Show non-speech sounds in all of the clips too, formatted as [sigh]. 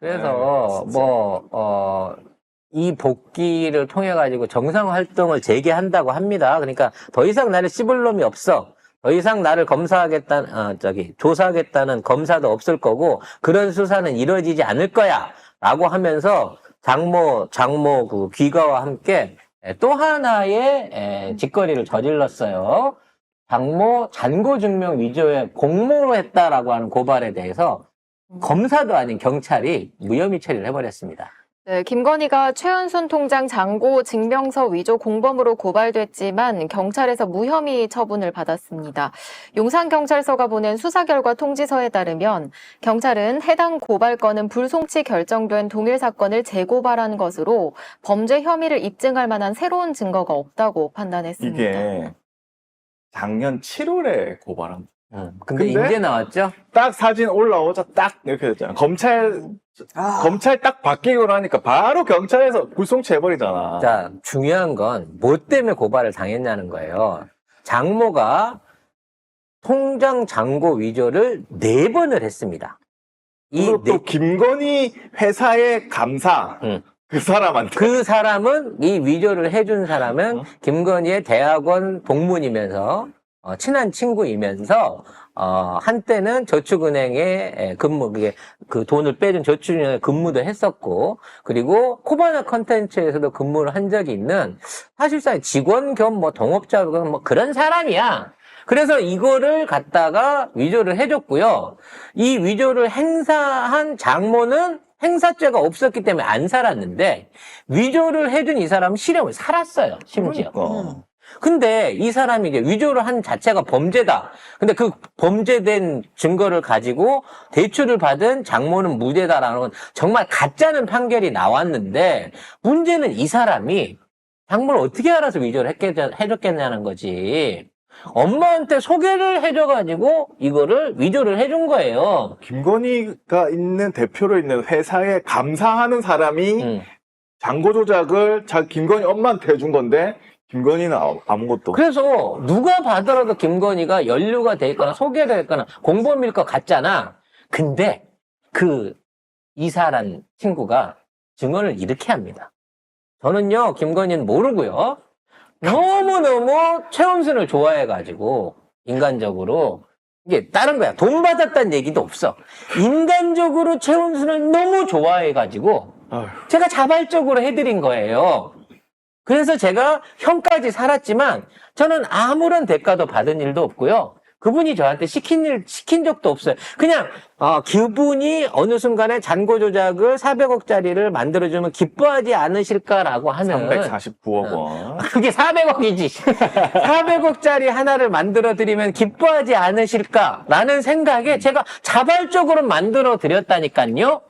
그래서 네, 진짜. 뭐, 어, 이 복귀를 통해 가지고 정상 활동을 재개한다고 합니다. 그러니까 더 이상 나를 씹을 놈이 없어. 더 이상 나를 검사하겠다, 어, 저기, 조사하겠다는 검사도 없을 거고, 그런 수사는 이루어지지 않을 거야. 라고 하면서 장모, 장모 그 귀가와 함께 에, 또 하나의 에, 짓거리를 저질렀어요. 장모 잔고 증명 위조에 공모로 했다라고 하는 고발에 대해서 검사도 아닌 경찰이 무혐의 처리를 해버렸습니다. 네, 김건희가 최은순 통장 잔고 증명서 위조 공범으로 고발됐지만 경찰에서 무혐의 처분을 받았습니다. 용산경찰서가 보낸 수사 결과 통지서에 따르면 경찰은 해당 고발건은 불송치 결정된 동일 사건을 재고발한 것으로 범죄 혐의를 입증할 만한 새로운 증거가 없다고 판단했습니다. 이게 작년 7월에 고발한. 음, 근데, 근데? 이제 나왔죠? 딱 사진 올라오자 딱 이렇게 됐잖아. 검찰 검찰 딱 바뀌고 나니까 바로 경찰에서 불송치 해버리잖아. 자, 중요한 건 뭐 때문에 고발을 당했냐는 거예요. 장모가 통장 잔고 위조를 네 번을 했습니다. 이 그리고 네- 또 김건희 회사의 감사 응. 그 사람한테 그 사람은 이 위조를 해준 사람은 어? 김건희의 대학원 동문이면서 어, 친한 친구이면서 어, 한때는 저축은행에 에, 근무 그게 그 돈을 빼준 저축은행에 근무도 했었고 그리고 코바나 컨텐츠에서도 근무를 한 적이 있는 사실상 직원 겸 뭐 동업자 겸뭐 그런 사람이야. 그래서 이거를 갖다가 위조를 해줬고요. 이 위조를 행사한 장모는 행사죄가 없었기 때문에 안 살았는데 위조를 해준 이 사람은 실형을 살았어요. 심지어. 그러니까. 근데 이 사람이 이제 위조를 한 자체가 범죄다. 근데 그 범죄된 증거를 가지고 대출을 받은 장모는 무죄다라는 건 정말 가짜는 판결이 나왔는데 문제는 이 사람이 장모를 어떻게 알아서 위조를 했겠, 해줬겠냐는 거지. 엄마한테 소개를 해줘가지고 이거를 위조를 해준 거예요. 김건희가 있는 대표로 있는 회사에 감사하는 사람이 음. 잔고 조작을 자 김건희 엄마한테 해준 건데 김건희는 아- 아무것도 그래서 누가 봐더라도 김건희가 연루가 돼 있거나 소개가 있거나 공범일 것 같잖아. 근데 그 이사란 친구가 증언을 이렇게 합니다. 저는요, 김건희는 모르고요. 너무너무 최원순을 좋아해가지고, 인간적으로. 이게 다른 거야. 돈 받았다는 얘기도 없어. 인간적으로 최원순을 너무 좋아해가지고, 아휴, 제가 자발적으로 해드린 거예요. 그래서 제가 형까지 살았지만 저는 아무런 대가도 받은 일도 없고요. 그분이 저한테 시킨 일, 시킨 적도 없어요. 그냥, 어, 그분이 어느 순간에 잔고 조작을 400억짜리를 만들어주면 기뻐하지 않으실까라고 하면. 349억 원. 그게 400억이지. 400억짜리 [laughs] 하나를 만들어 드리면 기뻐하지 않으실까라는 생각에 제가 자발적으로 만들어 드렸다니까요.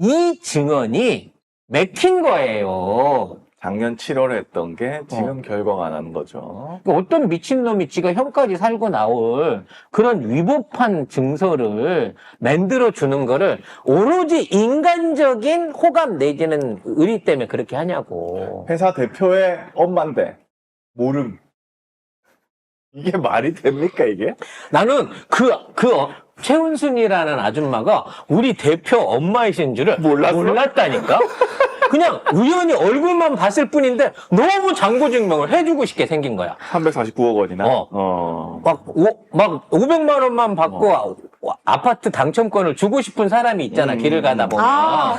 이 증언이 맥힌 거예요. 작년 7월에 했던 게 지금 결과가 나는 거죠. 그 어떤 미친놈이 지가 형까지 살고 나올 그런 위법한 증서를 만들어 주는 거를 오로지 인간적인 호감 내지는 의리 때문에 그렇게 하냐고. 회사 대표의 엄마인데 모름. 이게 말이 됩니까 이게? 나는 그, 그, 어, 최은순이라는 아줌마가 우리 대표 엄마이신 줄을 몰랐어? 몰랐다니까? 그냥 우연히 얼굴만 봤을 뿐인데 너무 장고증명을 해주고 싶게 생긴 거야. 349억 원이나? 어. 어. 막, 오, 막 500만 원만 받고 아, 파트 당첨권을 주고 싶은 사람이 있잖아, 음. 길을 가다 보면. 아.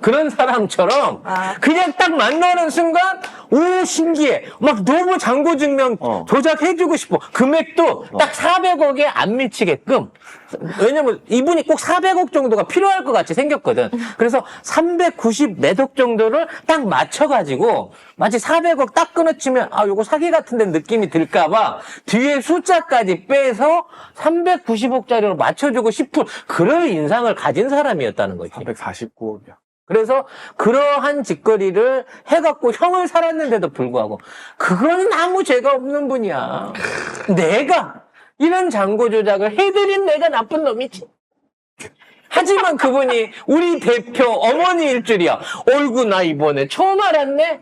그런 사람처럼 아. 그냥 딱 만나는 순간 오 신기해 막 너무 잔고 증명 어. 조작해주고 싶어 금액도 딱 400억에 안 미치게끔 왜냐면 이분이 꼭 400억 정도가 필요할 것 같이 생겼거든 그래서 390 몇억 정도를 딱 맞춰가지고 마치 400억 딱 끊어치면 아 요거 사기 같은 데 느낌이 들까봐 뒤에 숫자까지 빼서 390억짜리로 맞춰주고 싶은 그럴 인상을 가진 사람이었다는 거지 349억이야. 그래서 그러한 짓거리를 해갖고 형을 살았는데도 불구하고 그건 아무 죄가 없는 분이야. 내가 이런 장고 조작을 해드린 내가 나쁜 놈이지. 하지만 그분이 우리 대표 어머니일 줄이야. 얼구 나 이번에 처음 알았네.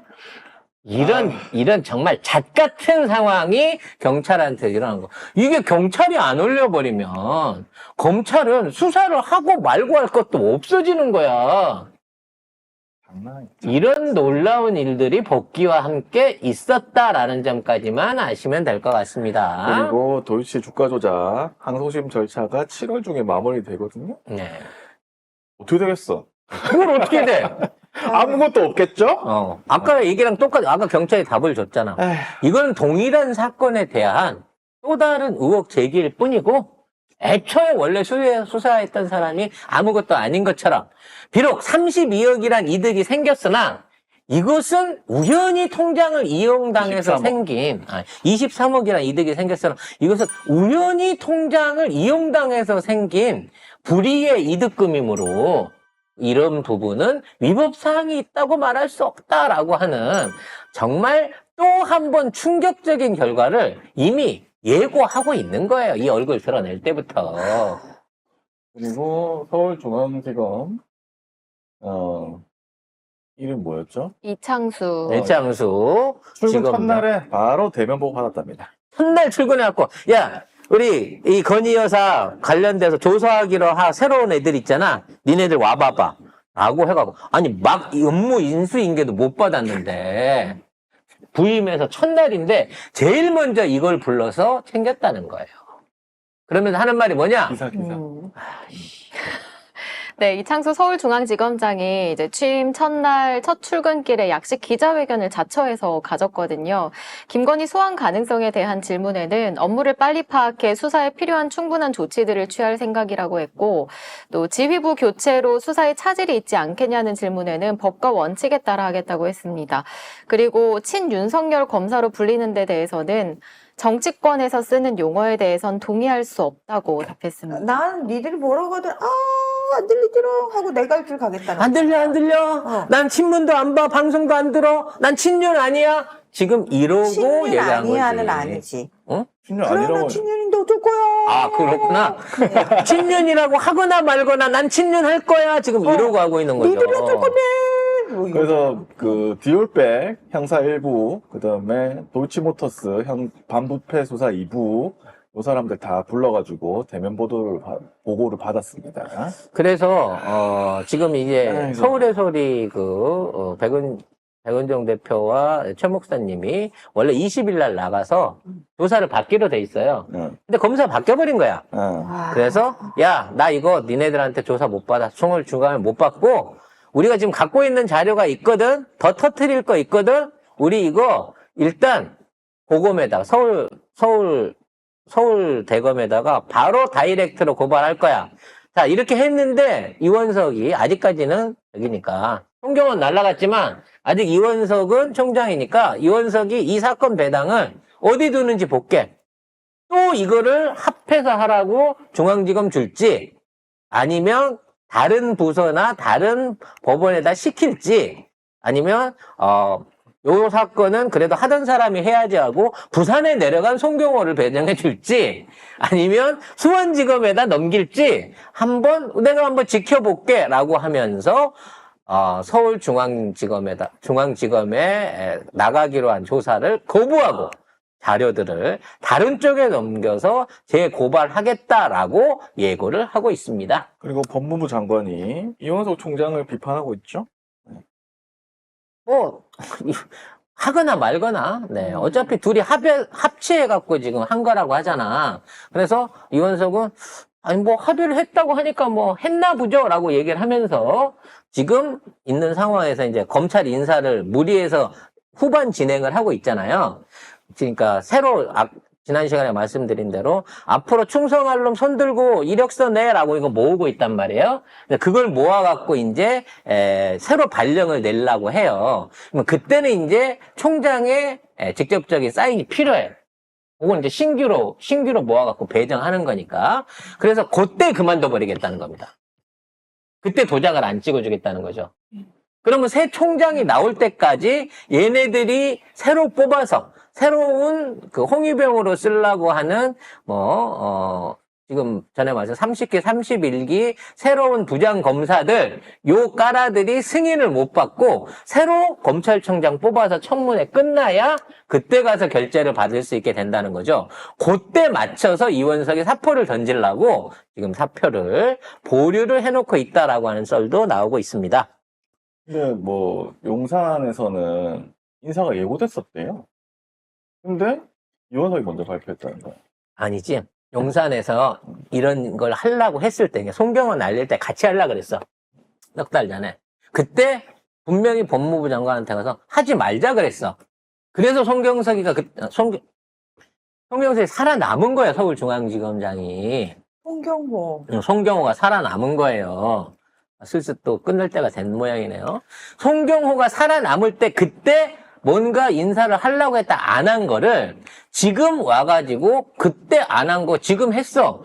이런 이런 정말 잣 같은 상황이 경찰한테 일어난 거. 이게 경찰이 안 올려버리면 검찰은 수사를 하고 말고 할 것도 없어지는 거야. 이런 놀라운 일들이 복귀와 함께 있었다라는 점까지만 아시면 될 것 같습니다. 그리고 도이치 주가 조작 항소심 절차가 7월 중에 마무리되거든요. 네. 어떻게 되겠어? 그걸 어떻게 돼? [laughs] 아무것도 없겠죠? 어. 아까 얘기랑 똑같, 아까 경찰이 답을 줬잖아. 에휴, 이건 동일한 사건에 대한 또 다른 의혹 제기일 뿐이고, 애초에 원래 수사, 수사했던 사람이 아무것도 아닌 것처럼, 비록 32억이란 이득이 생겼으나, 이것은 우연히 통장을 이용당해서 23억. 생긴, 아, 23억이란 이득이 생겼으나, 이것은 우연히 통장을 이용당해서 생긴 불이의 이득금이므로, 이런 부분은 위법 사항이 있다고 말할 수 없다라고 하는 정말 또 한 번 충격적인 결과를 이미 예고하고 있는 거예요. 이 얼굴 드러낼 때부터. 그리고 서울중앙지검 어 이름 뭐였죠? 이창수. 대장수 출근 지금 첫날에 바로 대면 보고 받았답니다. 첫날 출근해갖고 야 우리 이 건희 여사 관련돼서 조사하기로 하 새로운 애들 있잖아. 니네들 와봐봐. 라고 해가고 아니 막 업무 인수인계도 못 받았는데 부임해서 첫날인데 제일 먼저 이걸 불러서 챙겼다는 거예요. 그러면서 하는 말이 뭐냐? 기사 기사. 음. 네, 이창수 서울중앙지검장이 이제 취임 첫날 첫 출근길에 약식 기자회견을 자처해서 가졌거든요. 김건희 소환 가능성에 대한 질문에는 업무를 빨리 파악해 수사에 필요한 충분한 조치들을 취할 생각이라고 했고, 또 지휘부 교체로 수사에 차질이 있지 않겠냐는 질문에는 법과 원칙에 따라 하겠다고 했습니다. 그리고 친윤석열 검사로 불리는 데 대해서는 정치권에서 쓰는 용어에 대해선 동의할 수 없다고 답했습니다. 난 니들이 뭐라고 하든 아 안 들리더라 하고 내갈길 가겠다는 안 들려 안 들려? 어. 난 신문도 안 봐, 방송도 안 들어. 난 친윤 아니야. 지금 이러고 친윤 얘기한 거지. 아니야는 아니지 신경 그러면 아니라고. 친윤인데 어쩔 거야 아 그렇구나. [laughs] 친윤이라고 하거나 말거나 난 친윤 할 거야. 지금 이러고 하고 있는 거죠. 어. 니들이 어쩔 건데 뭐 이거. 그래서 그 디올백 형사 1부, 그 다음에 도이치모터스 형 반부패 수사 2부, 이 사람들 다 불러가지고 대면 보도를 바- 보고를 받았습니다. 그래서 어, 지금 이제 아이고. 서울의 소리 그 어, 백은 백은정 대표와 최 목사님이 원래 20일 날 나가서 조사를 받기로 돼 있어요. 응, 근데 검사 바뀌어 버린 거야. 응. 아, 그래서 야 나 이거 니네들한테 조사 못 받아 총을 중간에 못 받고 우리가 지금 갖고 있는 자료가 있거든 더 터트릴 거 있거든 우리 이거 일단 고검에다가 서울 서울 서울 대검에다가 바로 다이렉트로 고발할 거야. 자 이렇게 했는데 이원석이 아직까지는 여기니까 송경원 날라갔지만 아직 이원석은 총장이니까 이원석이 이 사건 배당을 어디 두는지 볼게. 또 이거를 합해서 하라고 중앙지검 줄지 아니면 다른 부서나 다른 법원에다 시킬지 아니면 어, 요 사건은 그래도 하던 사람이 해야지 하고 부산에 내려간 송경호를 배정해 줄지 아니면 수원지검에다 넘길지 한번 내가 한번 지켜볼게 라고 하면서 어, 서울중앙지검에다 중앙지검에 에, 나가기로 한 조사를 거부하고 자료들을 다른 쪽에 넘겨서 재고발하겠다라고 예고를 하고 있습니다. 그리고 법무부 장관이 이원석 총장을 비판하고 있죠. 뭐 하거나 말거나 네 어차피 둘이 합의 합치해 갖고 지금 한 거라고 하잖아. 그래서 이원석은 아니 뭐 합의를 했다고 하니까 뭐 했나 보죠라고 얘기를 하면서 지금 있는 상황에서 이제 검찰 인사를 무리해서 후반 진행을 하고 있잖아요. 그러니까 새로 아- 지난 시간에 말씀드린 대로 앞으로 충성할 놈 손들고 이력서 내라고 이거 모으고 있단 말이에요. 그걸 모아갖고 이제 에, 새로 발령을 내려고 해요. 그때는 이제 총장의 에, 직접적인 사인이 필요해요. 그건 이제 신규로 신규로 모아갖고 배정하는 거니까. 그래서 그때 그만둬 버리겠다는 겁니다. 그때 도장을 안 찍어주겠다는 거죠. 그러면 새 총장이 나올 때까지 얘네들이 새로 뽑아서 새로운 그 홍위병으로 쓰려고 하는 뭐 어, 지금 전에 말씀 30기, 31기 새로운 부장 검사들 요 까라들이 승인을 못 받고 새로 검찰총장 뽑아서 청문회 끝나야 그때 가서 결재를 받을 수 있게 된다는 거죠. 그때 맞춰서 이원석이 사표를 던지려고 지금 사표를 보류를 해놓고 있다라고 하는 썰도 나오고 있습니다. 근데 뭐 용산에서는 인사가 예고됐었대요. 근데 이원석이 먼저 발표했다는 거야. 아니지. 용산에서 이런 걸 하려고 했을 때, 송경원 날릴 때 같이 하려고 그랬어. 넉 달 전에. 그때 분명히 법무부 장관한테 가서 하지 말자 그랬어. 그래서 송경석이가 그, 송, 송경석이 살아남은 거야, 서울중앙지검장이. 홍경호. 응, 송경호가 살아남은 거예요. 슬슬 또 끝날 때가 된 모양이네요. 송경호가 살아남을 때 그때 뭔가 인사를 하려고 했다 안 한 거를 지금 와가지고 그때 안 한 거 지금 했어.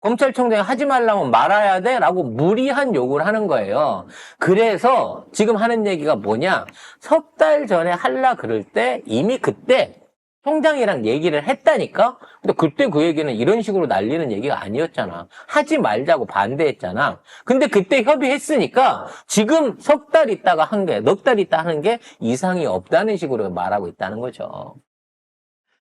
검찰총장이 하지 말라면 말아야 돼? 라고 무리한 요구를 하는 거예요. 그래서 지금 하는 얘기가 뭐냐? 석 달 전에 할라 그럴 때 이미 그때 총장이랑 얘기를 했다니까? 근데 그때 그 얘기는 이런 식으로 날리는 얘기가 아니었잖아. 하지 말자고 반대했잖아. 근데 그때 협의했으니까 지금 석 달 있다가 한 게, 넉 달 있다 하는 게 이상이 없다는 식으로 말하고 있다는 거죠.